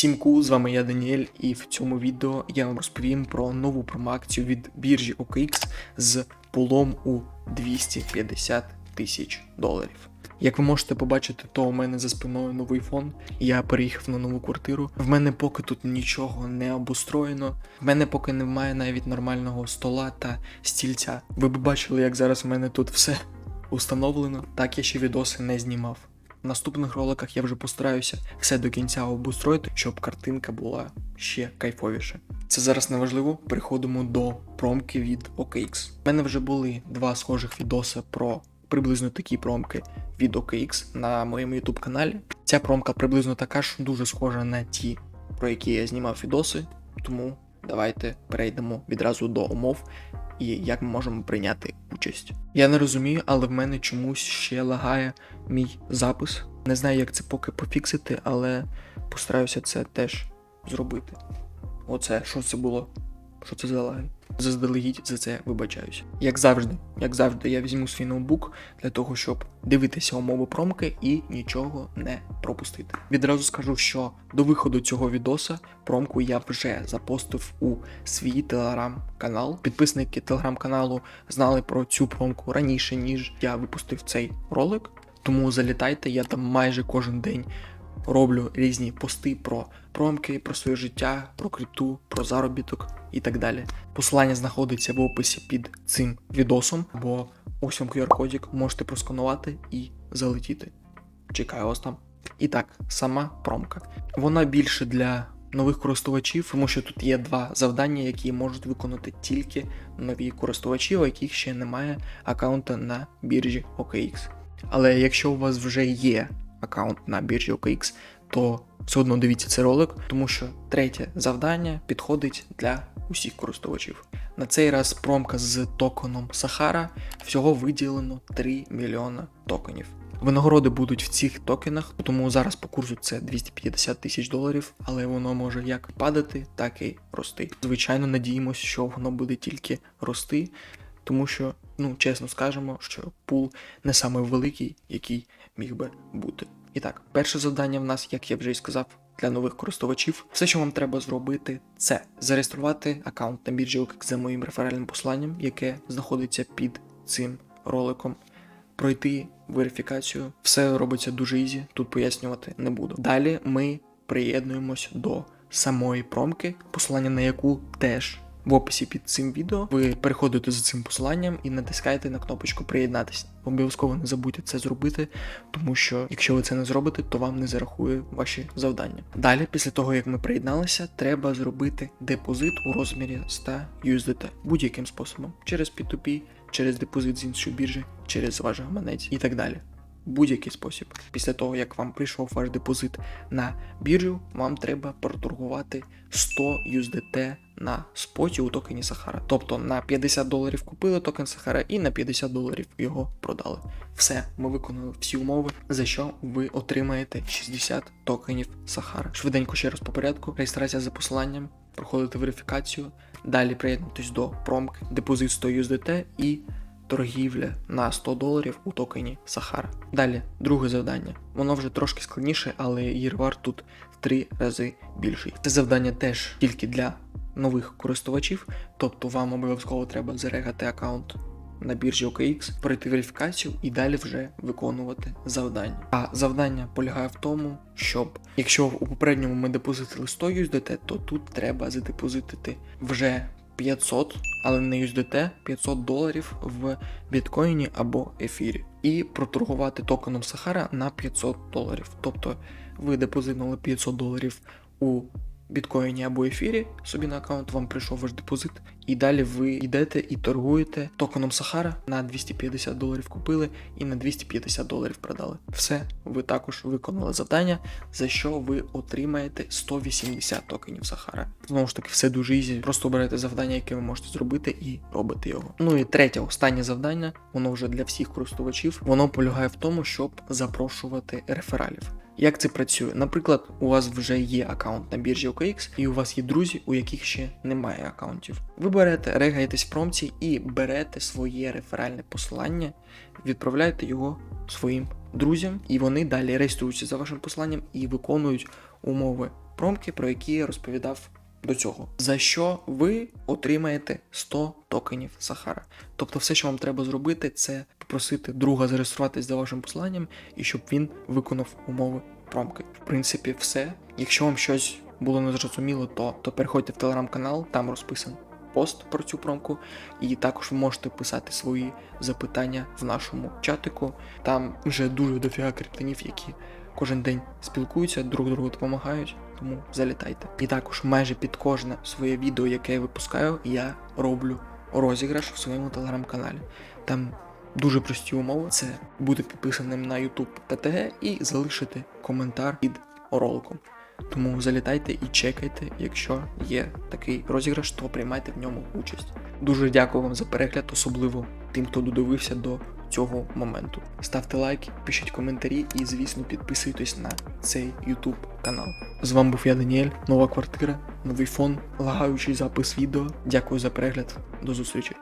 Всім кул, з вами я Даніель, і в цьому відео я вам розповім про нову промоакцію від біржі OKX з пулом у 250 тисяч доларів. Як ви можете побачити, то у мене за спиною новий фон. Я переїхав на нову квартиру. В мене поки тут нічого не обустроєно. В мене поки немає навіть нормального стола та стільця. Ви б бачили, як зараз в мене тут все установлено. Так я ще відоси не знімав. В наступних роликах я вже постараюся все до кінця обустроїти, щоб картинка була ще кайфовіше. Це зараз не важливо. Переходимо до промки від OKX. У мене вже були два схожих відоси про приблизно такі промки від OKX на моєму YouTube каналі. Ця промка приблизно така ж дуже схожа на ті, про які я знімав відоси. Тому давайте перейдемо відразу до умов і як ми можемо прийняти участь. Я не розумію, але в мене чомусь ще лагає мій запис. Не знаю, як це поки пофіксити, але постараюся це теж зробити. Оце, що це було? Що це за лаги? Заздалегідь за це вибачаюся. Як завжди, як завжди, я візьму свій ноутбук для того, щоб дивитися умови промки і нічого не пропустити. Відразу скажу, що до виходу цього відоса промку я вже запостив у свій телеграм-канал. Підписники телеграм-каналу знали про цю промку раніше, ніж я випустив цей ролик. Тому залітайте, я там майже кожен день роблю різні пости про промки, про своє життя, про крипту, про заробіток і так далі. Посилання знаходиться в описі під цим відосом, бо ось вам QR-кодик можете просканувати і залетіти. Чекаю вас там. І так, сама промка. Вона більше для нових користувачів, тому що тут є два завдання, які можуть виконати тільки нові користувачі, у яких ще немає аккаунта на біржі OKX. Але якщо у вас вже є аккаунт на біржі OKX, то все одно дивіться цей ролик, тому що третє завдання підходить для усіх користувачів. На цей раз промка з токеном Сахара всього виділено 3 мільйона токенів. Винагороди будуть в цих токенах, тому зараз по курсу це 250 тисяч доларів, але воно може як падати, так і рости. Звичайно, надіємося, що воно буде тільки рости, тому що, ну чесно скажемо, що пул не самий великий, який міг би бути. І так, перше завдання в нас, як я вже й сказав, для нових користувачів. Все, що вам треба зробити, це зареєструвати аккаунт на біржі OKX за моїм реферальним посланням, яке знаходиться під цим роликом. Пройти верифікацію. Все робиться дуже ізі, тут пояснювати не буду. Далі ми приєднуємось до самої промки, посилання на яку теж в описі під цим відео. Ви переходите за цим посиланням і натискаєте на кнопочку приєднатися. Обов'язково не забудьте це зробити, тому що якщо ви це не зробите, то вам не зарахує ваші завдання. Далі, після того як ми приєдналися, треба зробити депозит у розмірі 100 USDT будь-яким способом через P2P, через депозит з іншої біржі, через ваш гаманець і так далі. Будь-який спосіб. Після того, як вам прийшов ваш депозит на біржу, вам треба проторгувати 100 USDT на споті у токені Сахара. Тобто на 50 доларів купили токен Сахара і на 50 доларів його продали. Все, ми виконали всі умови, за що ви отримаєте 60 токенів Сахара. Швиденько ще раз по порядку. Реєстрація за посиланням, проходите верифікацію, далі приєднуйтесь до промки, депозит 100 USDT і торгівля на 100 доларів у токені Сахара. Далі, друге завдання. Воно вже трошки складніше, але її ревар тут в три рази більший. Це завдання теж тільки для нових користувачів, тобто вам обов'язково треба зарегати аккаунт на біржі OKX, пройти верифікацію і далі вже виконувати завдання. А завдання полягає в тому, щоб якщо у попередньому ми депозитили 100 USDT, то тут треба задепозитити вже 500, але не USDT, 500 доларів в біткоїні або ефірі. І проторгувати токеном Сахара на 500 доларів. Тобто ви депозитнули 500 доларів у біткоїні або ефірі собі на аккаунт, вам прийшов ваш депозит, і далі ви йдете і торгуєте токеном Сахара на 250 доларів купили і на 250 доларів продали. Все, ви також виконали завдання, за що ви отримаєте 180 токенів Сахара. Знову ж таки, все дуже ізі. Просто оберете завдання, яке ви можете зробити, і робите його. Ну і третє, останнє завдання, воно вже для всіх користувачів. Воно полягає в тому, щоб запрошувати рефералів. Як це працює? Наприклад, у вас вже є аккаунт на біржі OKX, і у вас є друзі, у яких ще немає аккаунтів. Ви берете, регаєтесь в промці і берете своє реферальне посилання, відправляєте його своїм друзям, і вони далі реєструються за вашим посланням і виконують умови промки, про які я розповідав до цього. За що ви отримаєте 100 токенів Сахара. Тобто, все, що вам треба зробити, це попросити друга зареєструватись за вашим посиланням і щоб він виконав умови промки. В принципі, все. Якщо вам щось було незрозуміло, то, то переходьте в телеграм-канал, там розписан пост про цю промку, і також ви можете писати свої запитання в нашому чатику. Там вже дуже дофіга криптонів, які кожен день спілкуються, друг другу допомагають, тому залітайте. І також майже під кожне своє відео, яке я випускаю, я роблю розіграш в своєму телеграм-каналі. Там дуже прості умови: це бути підписаним на YouTube ТТГ і залишити коментар під роликом. Тому залітайте і чекайте, якщо є такий розіграш, то приймайте в ньому участь. Дуже дякую вам за перегляд, особливо тим, хто додивився до цього моменту. Ставте лайки, пишіть коментарі і, звісно, підписуйтесь на цей YouTube канал. З вами був я, Даніель, нова квартира, новий фон, лагаючий запис відео. Дякую за перегляд. До зустрічі.